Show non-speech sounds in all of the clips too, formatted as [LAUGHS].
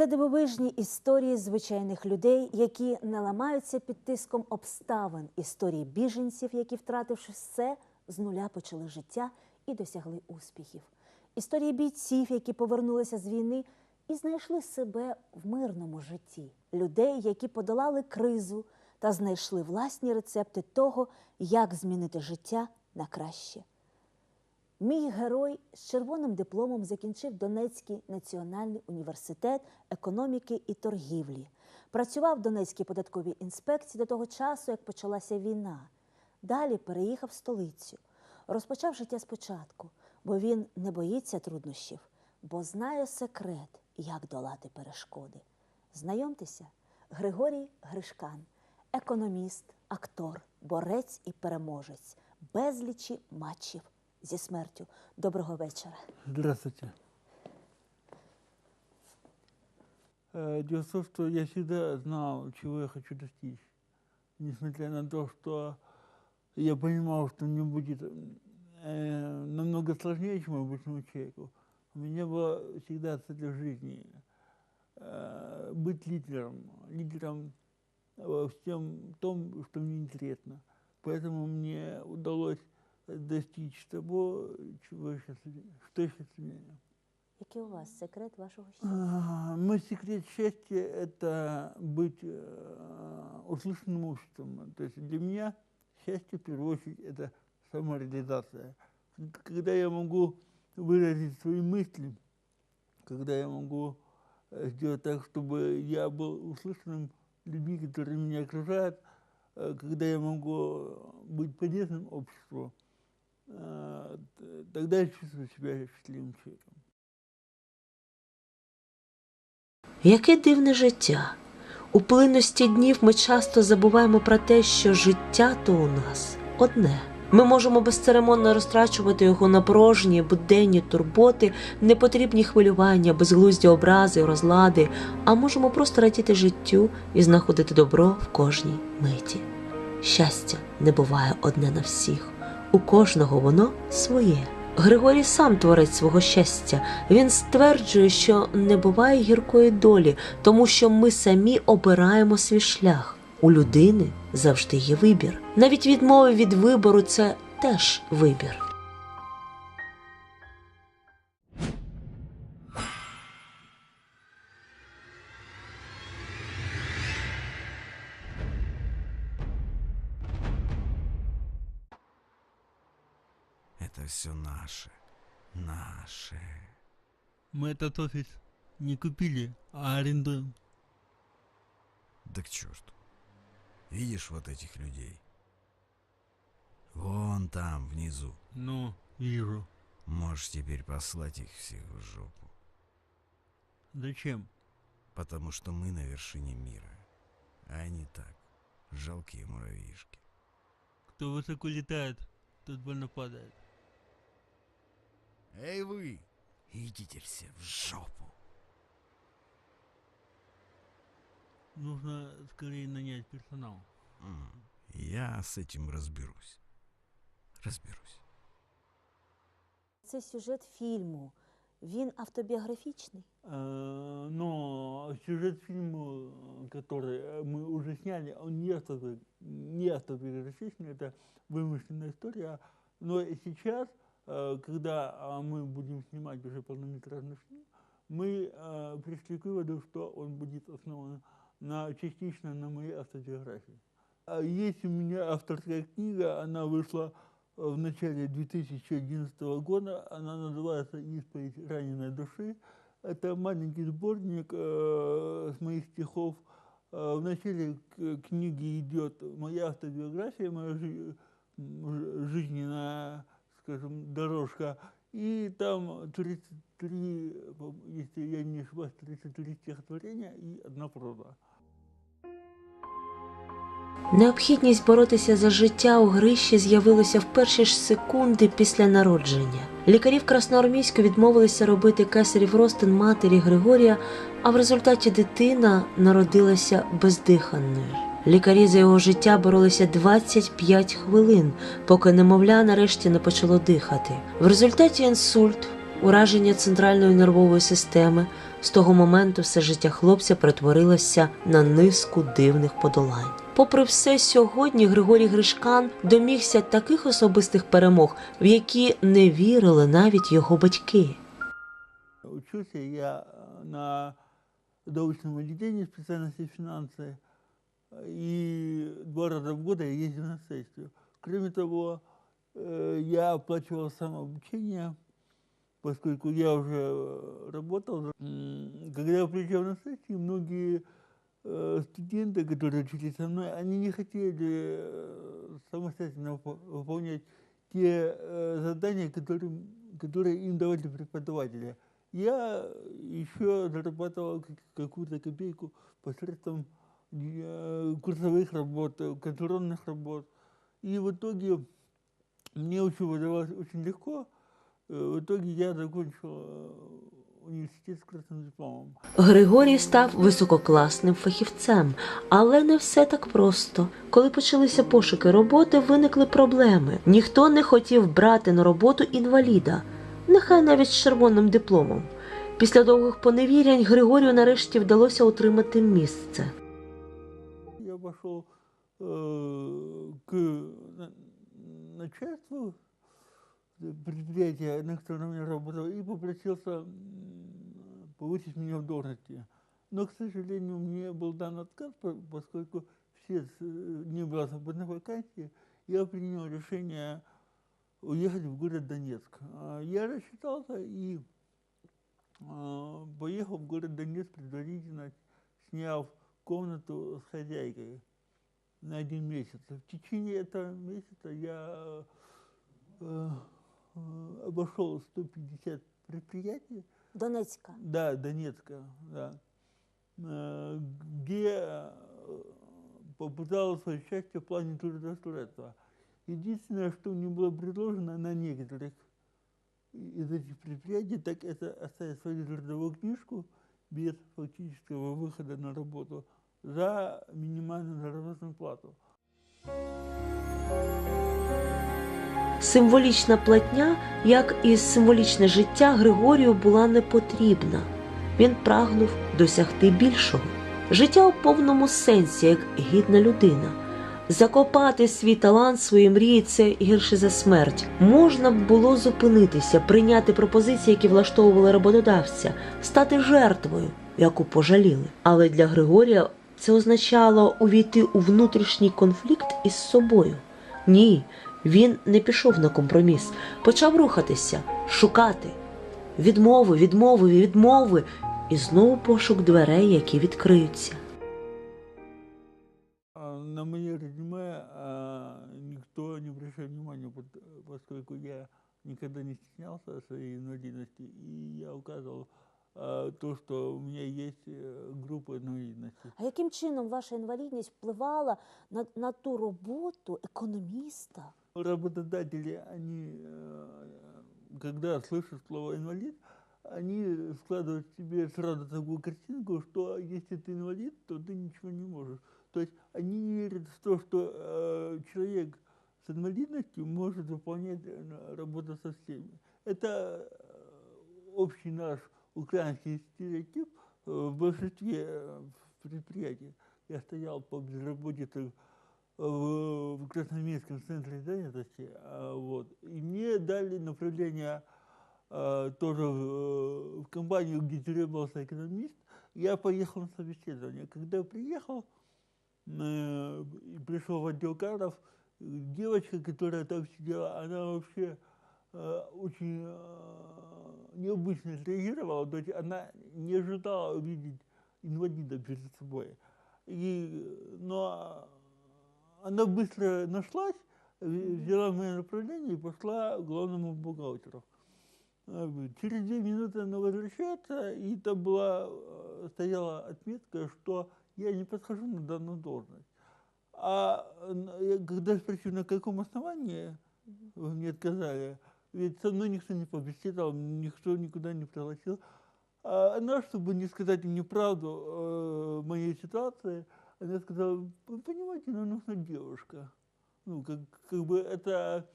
Це дивовижні історії звичайних людей, які не ламаються під тиском обставин, історії біженців, які, втративши все, з нуля почали життя і досягли успіхів. Історії бійців, які повернулися з війни і знайшли себе в мирному житті, людей, які подолали кризу та знайшли власні рецепти того, як змінити життя на краще. Мій герой з червоним дипломом закінчив Донецький національний університет економіки і торгівлі. Працював в Донецькій податковій інспекції до того часу, як почалася війна. Далі переїхав в столицю. Розпочав життя спочатку, бо він не боїться труднощів, бо знає секрет, як долати перешкоди. Знайомтеся, Григорій Гришкан, економіст, актор, борець і переможець, безлічі матчів зі смертю. Доброго вечора. Здравствуйте. Э, Дело в том, что я всегда знал, чего я хочу достичь. Несмотря на то, что я понимал, что мне будет э, намного сложнее, чем обычному человеку, у меня была всегда цель в жизни э, быть лидером. Лидером во всем том, что мне интересно. Поэтому мне удалось достичь того, чего сейчас, что сейчас имею. Який у вас секрет вашого щастя? А, Мой секрет счастья – это быть э, услышанным обществом. То есть для меня счастье, в первую очередь, это самореализация. Когда я могу выразить свои мысли, когда я могу э, сделать так, чтобы я был услышанным людьми, которые меня окружают, э, когда я могу быть полезным обществу, тогда я чувствую себя счастливым человеком. Яке дивне життя. У плинності днів ми часто забуваємо про те, що життя то у нас одне. Ми можемо безцеремонно розтрачувати його на порожні, буденні турботи, непотрібні хвилювання, безглузді образи, розлади, а можемо просто радіти життю і знаходити добро в кожній миті. Щастя не буває одне на всіх. У кожного воно своє. Григорій сам творець свого щастя. Він стверджує, що не буває гіркої долі, тому що ми самі обираємо свій шлях. У людини завжди є вибір. Навіть відмови від вибору це теж вибір. Все наше. Наше. Мы этот офис не купили, а арендуем. Да к черту. Видишь вот этих людей? Вон там, внизу. Ну, вижу. Можешь теперь послать их всех в жопу. Зачем? Потому что мы на вершине мира. А они так. Жалкие муравьишки. Кто высоко летает, тот больно падает. Эй вы! Идите все в жопу. Нужно скорее нанять персонал. М, Я с этим разберусь. Разберусь. Це сюжет фільму. Він автобіографічний. Э, Но сюжет фильма, э, который э, мы уже сняли, он не, автоби- не автобиографичный, это вымышленная история. Но и сейчас, э, когда а, мы будем снимать уже полнометражный фильм, мы э, пришли к выводу, что он будет основан на, частично на моей автобиографии. А Есть у меня авторская книга, она вышла э, в начале 2011 года. Она называется «Исповедь раненой души». Это маленький сборник э, с моих стихов. Э, в начале книги идет моя автобиография, моя жи- жизненная, скажем, дорожка. И там 33, по- если я не ошибаюсь, 33 стихотворения и одна проза. Необхідність боротися за життя у Гриші з'явилася в перші ж секунди після народження. Лікарі в Красноармійську відмовилися робити кесарів ростин матері Григорія, а в результаті дитина народилася бездиханною. Лікарі за його життя боролися 25 хвилин, поки немовля нарешті не почало дихати. В результаті інсульт, ураження центральної нервової системи. З того моменту все життя хлопця перетворилося на низку дивних подолань. Попри все, сьогодні Григорій Гришкан домігся таких особистих перемог, в які не вірили навіть його батьки. Учился я на научном отделении специальности финансы, и два раза в год я ездил на сессию. Кроме того, э, я оплачивал самообучение, поскольку я уже э, работал. Когда я приезжал на сессию, многие э, студенты, которые учились со мной, они не хотели самостоятельно выпо- выполнять те задания, которые, которые им давали преподаватели. Я еще зарабатывал как- какую-то копейку посредством курсовых работ, э, контрольных работ. И в итоге мне учеба удавалось очень легко. Э, В итоге я закончил э, университет с красным дипломом. Григорій став висококласним фахівцем, але не все так просто. Коли почалися пошуки роботи, виникли проблеми. Ніхто не хотів брати на роботу інваліда, нехай навіть з червоним дипломом. Після довгих поневірянь Григорію нарешті вдалося отримати місце. Пошел э, к на- начальству предприятия, на котором я работал, и попросился повысить меня в должности. Но, к сожалению, мне был дан отказ, по- поскольку все, с- не было свободных вакансий. Я принял решение уехать в город Донецк. А, Я рассчитался и а, поехал в город Донецк предварительно, сняв комнату с хозяйкой на один месяц. В течение этого месяца я э, э, обошел 150 предприятий, Донецька. да, Донецка, да, э, где э, попытал свое счастье в плане трудоустройства. Единственное, что мне было предложено на некоторых из этих предприятий, так это оставить свою трудовую книжку без фактического выхода на работу за минимальную заработную плату. Символічна платня, як і символічне життя, Григорію була не потрібна. Він прагнув досягти більшого. Життя у повному сенсі, як гідна людина. Закопати свій талант, свої мрії це гірше за смерть. Можна б було зупинитися, прийняти пропозиції, які влаштовували роботодавця, стати жертвою, яку пожаліли. Але для Григорія це означало увійти у внутрішній конфлікт із собою. Ні, він не пішов на компроміс, почав рухатися, шукати. Відмови, відмови, відмови, і знову пошук дверей, які відкриються. А На мое резюме а, никто не обращал внимания, пот- поскольку я никогда не стеснялся своей инвалидности, и я указывал а, то, что у меня есть э, группа инвалидности. А яким чином ваша інвалідність впливала на, на ту роботу економіста? Работодатели, они, э, когда слышат слово инвалид, они складывают себе сразу такую картинку, что если ты инвалид, то ты ничего не можешь. То есть они не верят в то, что э, человек с инвалидностью может выполнять э, работу со всеми. Это э, общий наш украинский стереотип э, в большинстве предприятий. Я стоял по безработице в, в Красноармейском центре занятости, вот, и мне дали направление тоже в, в компанию, где требовался экономист. Я поехал на собеседование. Когда я приехал, пришел в отдел кадров, девочка, которая там сидела, она вообще э, очень э, необычно среагировала, то есть она не ожидала увидеть инвалида перед собой. И, но она быстро нашлась, взяла мое направление и пошла к главному бухгалтеру. Через две минуты она возвращается, и там была, э, стояла отметка, что я не подхожу на данную должность. А когда спросил, на каком основании вы мне отказали, ведь со мной никто не побеседовал, никто никуда не пригласил. А она, чтобы не сказать мне правду э, моей ситуации, она сказала, вы понимаете, нам нужна девушка. Ну, как, как бы это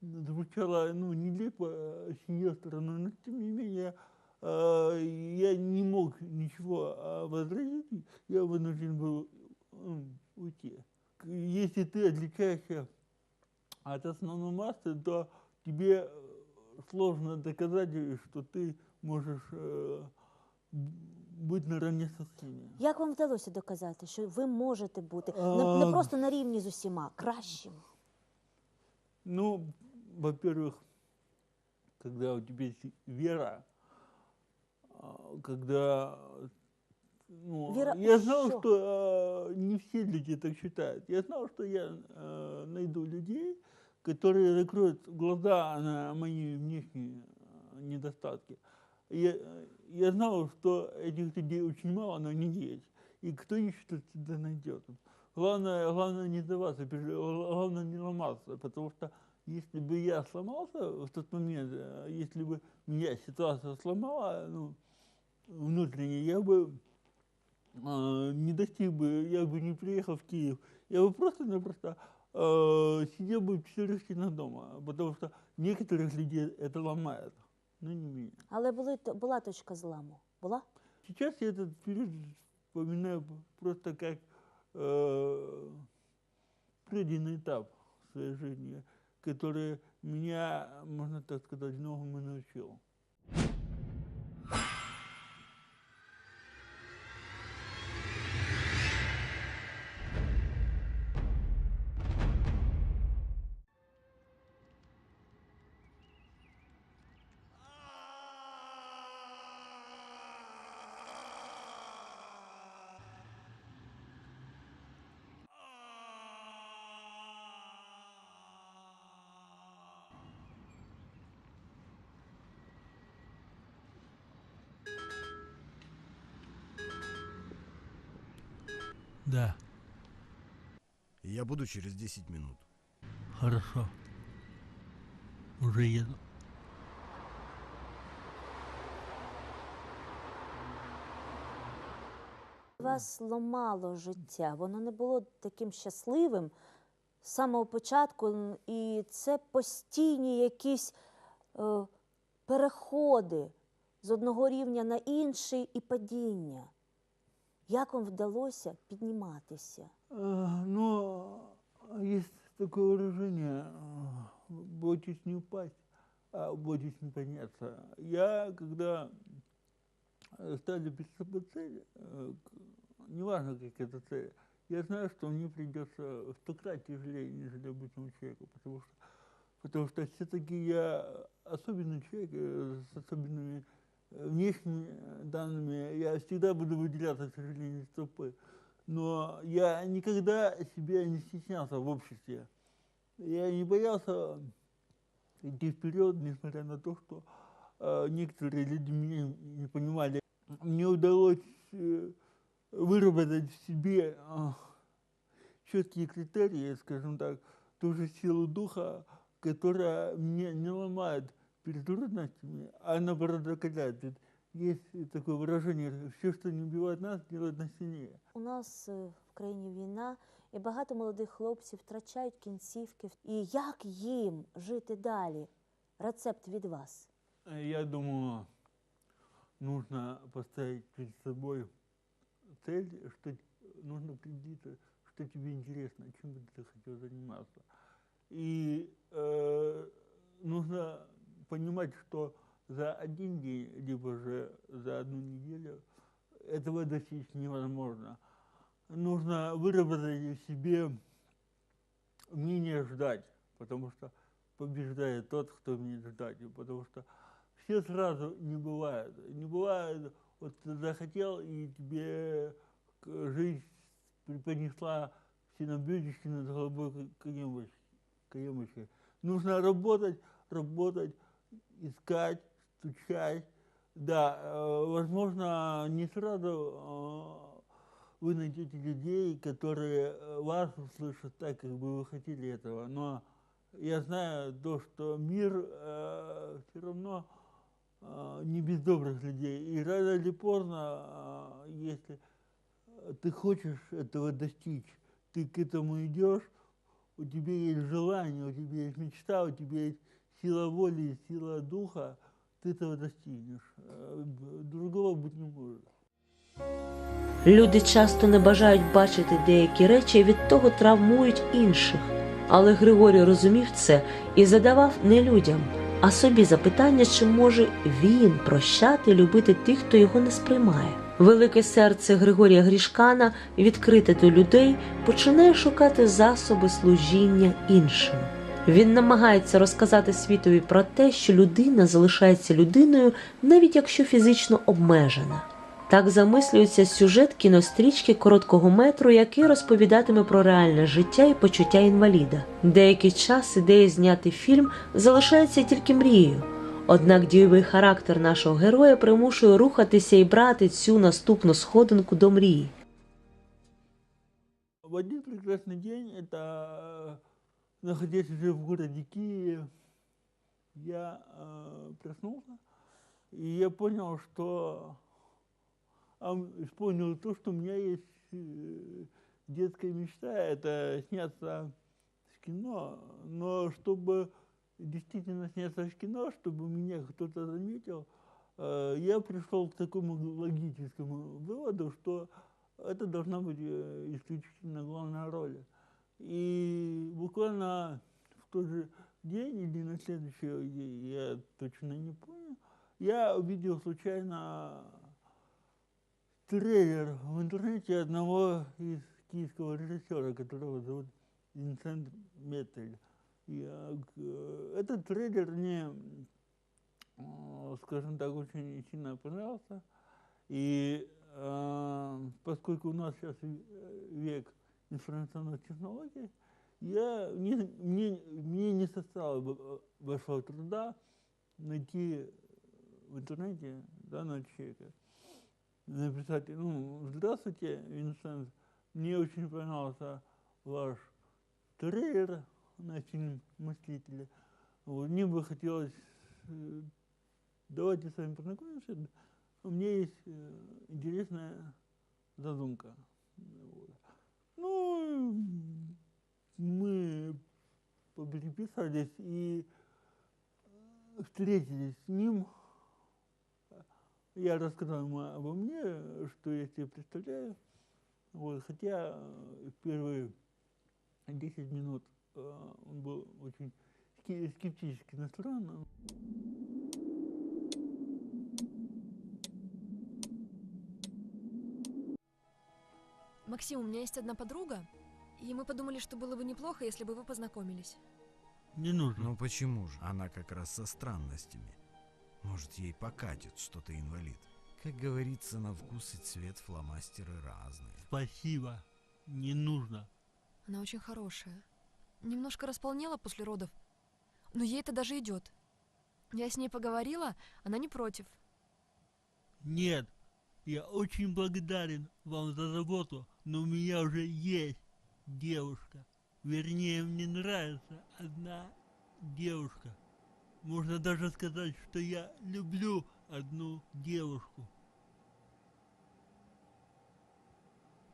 звучало, ну, нелепо э, с ее стороны, но тем не менее я не мог ничего э, возразить, я вынужден был м, уйти. К- Если ты отличаешься от основной массы, то тебе э, сложно доказать, э, что ты можешь э, б- быть наравне со всеми. Як вам вдалося доказати, що ви можете бути не, не А. просто на рівні з усіма, кращим? Ну, во-первых, когда у тебя есть вера, а, когда ну, Вера я знал, что? что э, не все люди так считают. Я знал, что я э, найду людей, которые закроют глаза на мои внешние недостатки. Я, я знал, что этих людей очень мало, но они есть. И кто-нибудь что всегда найдет. Главное, главное не сдаваться, главное не ломаться, потому что если бы я сломался в тот момент, если бы меня ситуация сломала, ну, внутренне, я бы э, не достиг бы, я бы не приехал в Киев, я бы просто-напросто э, сидел бы все на дома, потому что некоторых людей это ломает, но не меня. Але були, була точка зламу. Була? Сейчас я этот период вспоминаю просто как э, пройденный этап в своей жизни, который меня, можно так сказать, многому научил. Да, Я буду через 10 минут. хорошо. Уже еду. Вас ламало життя, воно не було таким щасливим з самого початку, і це постійні якісь е, переходи з одного рівня на інший і падіння. Як вам вдалося підніматися? Э, Но есть такое выражение, бойтесь не упасть, а бойтесь не подняться. Я, когда ставлю перед собой цель, э, неважно, как эта цель, я знаю, что мне придется в сто крат тяжелее, нежели обычному человеку, потому что, потому что все-таки я особенный человек э, с особенными внешними данными, я всегда буду выделяться, сожалению, из толпы но я никогда себя не стеснялся в обществе. Я не боялся идти вперед, несмотря на то, что э, некоторые люди меня не понимали. Мне удалось э, выработать в себе э, четкие критерии, скажем так, ту же силу духа, которая меня не ломает перед трудностями, а наоборот закаляет. Ведь Есть такое выражение, все, что не убивает нас, делает нас сильнее. У нас е, в країні війна, і багато молодих хлопців втрачають кінцівки. І як їм жити далі? Рецепт від вас. Э, Я думаю, нужно поставить перед собой цель, что нужно определиться, что тебе интересно, чем бы ты хотел заниматься. И э, нужно понимать, что за один день, либо же за одну неделю этого достичь невозможно. Нужно выработать в себе умение ждать, потому что побеждает тот, кто умеет ждать, потому что все сразу не бывает. Не бывает, вот ты захотел, и тебе жизнь преподнесла все на блюдечке над головой каемочки. Нужно работать, работать, искать, стучать. Да, э, возможно, не сразу э, вы найдете людей, которые э, вас услышат так, как бы вы хотели этого, но я знаю то, что мир все равно не без добрых людей. И рано или поздно, если ты хочешь этого достичь, ты к этому идешь, у тебя есть желание, у тебя есть мечта, у тебя есть сила воли, сила духа, ты этого достигнешь. Э, б- Другого быть не может. Люди часто не бажають бачити деякі речі і від того травмують інших. Але Григорій розумів це і задавав не людям, а собі запитання, чи може він прощати і любити тих, хто його не сприймає. Велике серце Григорія Грішкана, відкрите до людей, починає шукати засоби служіння іншим. Він намагається розказати світові про те, що людина залишається людиною, навіть якщо фізично обмежена. Так замислюється сюжет кінострічки короткого метру, який розповідатиме про реальне життя і почуття інваліда. Деякий час ідея зняти фільм залишається тільки мрією. Однак дійовий характер нашого героя примушує рухатися і брати цю наступну сходинку до мрії. В один прекрасный день, это э, находясь уже в городе Киеве, я э, проснулся, и я понял, что а, м, понял то, что у меня есть э, детская мечта, это сняться в кино, но чтобы действительно сняться в кино, чтобы меня кто-то заметил, э, я пришел к такому логическому выводу, что это должна быть э, исключительно главная роль. И буквально в тот же день или на следующий день, я точно не помню, я увидел случайно трейлер в интернете одного из киевского режиссера, которого зовут Винсент Метель. И, э, этот трейлер мне, скажем так, очень сильно понравился. И э, поскольку у нас сейчас век информационных технологий, я, мне, мне, мне не составило э, большого труда найти в интернете данного человека. Написать, ну, здравствуйте, Винсент, мне очень понравился ваш трейлер на фильм «Мыслители». Вот, мне бы хотелось, э, давайте с вами познакомимся. У меня есть э, интересная задумка. Вот. Ну, мы переписались и встретились с ним. Я рассказал ему обо мне, что я себе представляю. Вот, хотя первые 10 минут э, он был очень ски- скептически настроен. Максим, у меня есть одна подруга, и мы подумали, что было бы неплохо, если бы вы познакомились. Не нужно. Ну почему же? Она как раз со странностями. Может, ей покатит что-то инвалид. Как говорится, на вкус и цвет фломастеры разные. Спасибо. Не нужно. Она очень хорошая. Немножко располнела после родов, но ей это даже идет. Я с ней поговорила, она не против. Нет, я очень благодарен вам за заботу, но у меня уже есть девушка. Вернее, мне нравится одна девушка. Можно даже сказать, что я люблю одну девушку.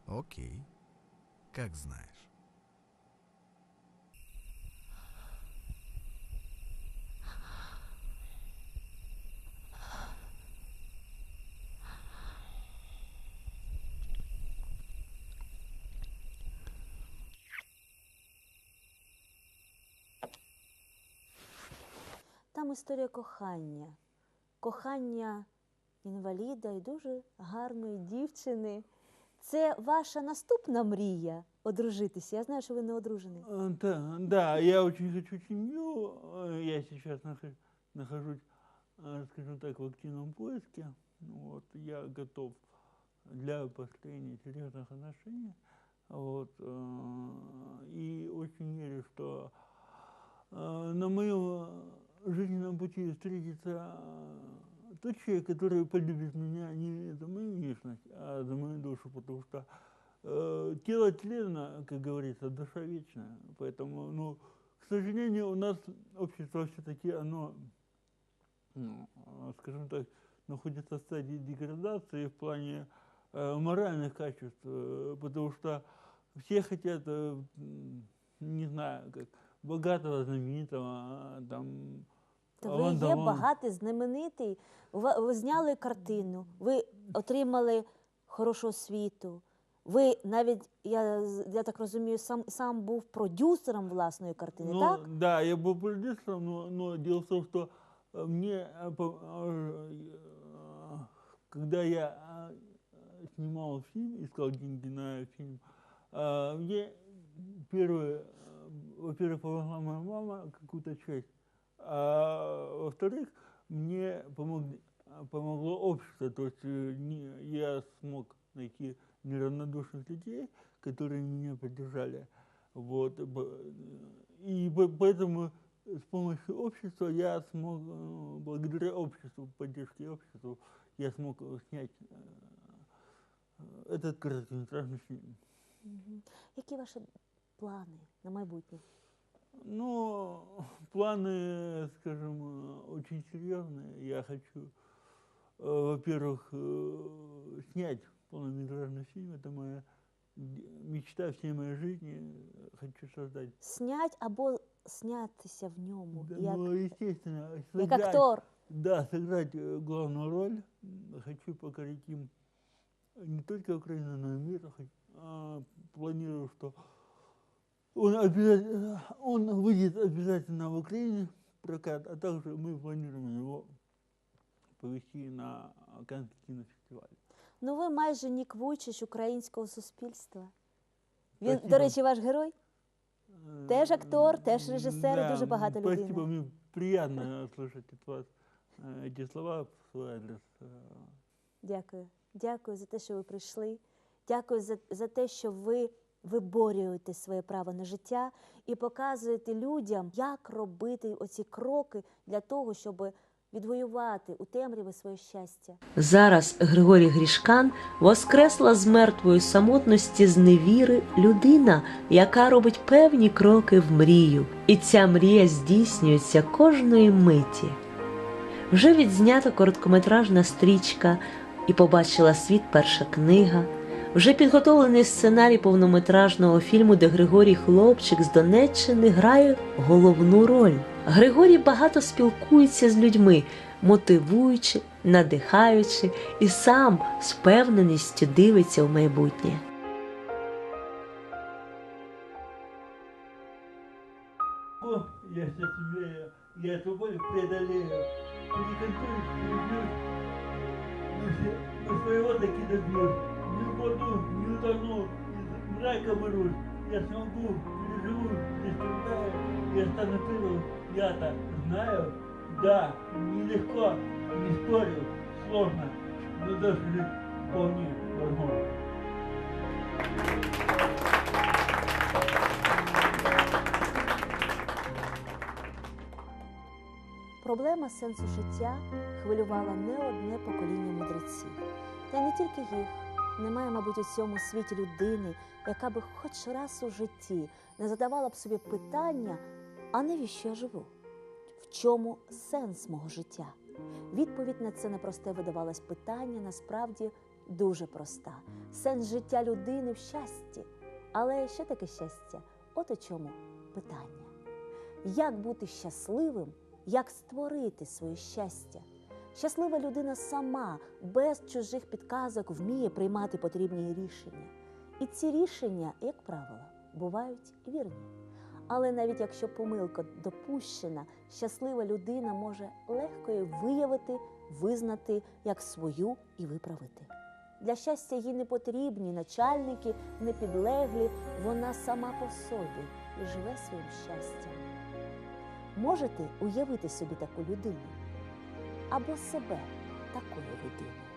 Окей. Как знаешь. Там історія кохання. Кохання інваліда і дуже гарної дівчини. Це ваша наступна мрія одружитися. Я знаю, що ви не одружений. Э, Да, да, я очень хочу семью. Э, Я сейчас нахожусь, нахожусь, э, скажем так, в активном поиске. Вот, я готов для построения серьезных отношений. Вот, э, и очень верю, что э, на моем жизненном пути встретится э, тот человек, который полюбит меня не за мою внешность, а за мою душу, потому что Э, тело тленно, как говорится, душа вечная. Поэтому, ну, к сожалению, у нас общество все-таки, оно, ну, скажем так, находится в стадии деградации в плане э, моральных качеств, э, потому что все хотят э, не знаю, как богатого, знаменитого, а, там... То а ви он є там, он- багатий, знаменитий. Ви, ви зняли картину, ви отримали хорошу освіту. Ви навіть, я, з- я так розумію, сам, сам був продюсером власної картини, Ну, так? Да, я был продюсером, но, но дело в том, что э, мне, э, по- э, э, когда я э, снимал фильм, искал деньги на фильм, э, мне первое, э, во-первых, помогла моя мама какую-то часть, а во-вторых, мне помог, помогло общество, то есть э, не- я смог найти неравнодушных людей, которые меня поддержали. Вот, б- и по- поэтому с помощью общества я смог, э, благодаря обществу, поддержке общества, я смог э, снять э, этот короткометражный фильм. Мгм. Які ваші плани на майбутнє? Ну, [LAUGHS] планы, скажем, очень серьезные. Я хочу, э, во-первых, э, снять полнометражный фильм. Это моя мечта всей моей жизни. Хочу создать. Снять або снятися в ньому, Да, як, ну, естественно, як сыграть- актор. Да, сыграть э, главную роль. Хочу покорить им не только Украину, но и мир. А, Планирую, что он, обяза- он выйдет обязательно в Украине в прокат, а также мы планируем его повести на Каннский кинофестиваль. Ну, ви майже Нік Вуйчич українського суспільства. Він, до Спасибо. речі, ваш герой? Э, Теж актор, теж режисер, да, дуже багата Спасибо, людина. мне приятно слышать от вас э, эти слова в свой адрес. Э, Дякую. Дякую за те, що ви прийшли. Дякую за, за те, що ви виборюєте своє право на життя і показуєте людям, як робити оці кроки для того, щоб відвоювати у темряві своє щастя. Зараз Григорій Грішкан воскресла з мертвої самотності з невіри людина, яка робить певні кроки в мрію, і ця мрія здійснюється кожної миті. Вже відзнята короткометражна стрічка і побачила світ перша книга. Вже підготовлений сценарій повнометражного фільму, де Григорій Хлопчик з Донеччини грає головну роль. Григорій багато спілкується з людьми, мотивуючи, надихаючи і сам з впевненістю дивиться в майбутнє. О, я сейчас сумею, я эту боль преодолею. Перекантуюсь, перебьюсь, но, се- но своего таки добьюсь. Не упаду, не утону, из мрака вырвусь. Я смогу, переживу, страдаю, я стану первым. Я-то знаю, да, нелегко, не спорю, сложно, но даже вполне возможно. Проблема сенсу життя хвилювала не одне покоління мудреців. Та не тільки їх. Немає, мабуть, у цьому світі людини, яка би хоч раз у житті не задавала б собі питання, а навіщо я живу? В чому сенс мого життя? Відповідь на це непросте видавалось питання насправді дуже проста. Сенс життя людини в щасті. Але що таке щастя? От у чому питання. Як бути щасливим, як створити своє щастя? Щаслива людина сама, без чужих підказок, вміє приймати потрібні рішення. І ці рішення, як правило, бувають вірні. Але навіть якщо помилка допущена, щаслива людина може легко її виявити, визнати як свою і виправити. Для щастя їй не потрібні начальники, не підлеглі, вона сама по собі і живе своїм щастям. Можете уявити собі таку людину або себе такою людиною.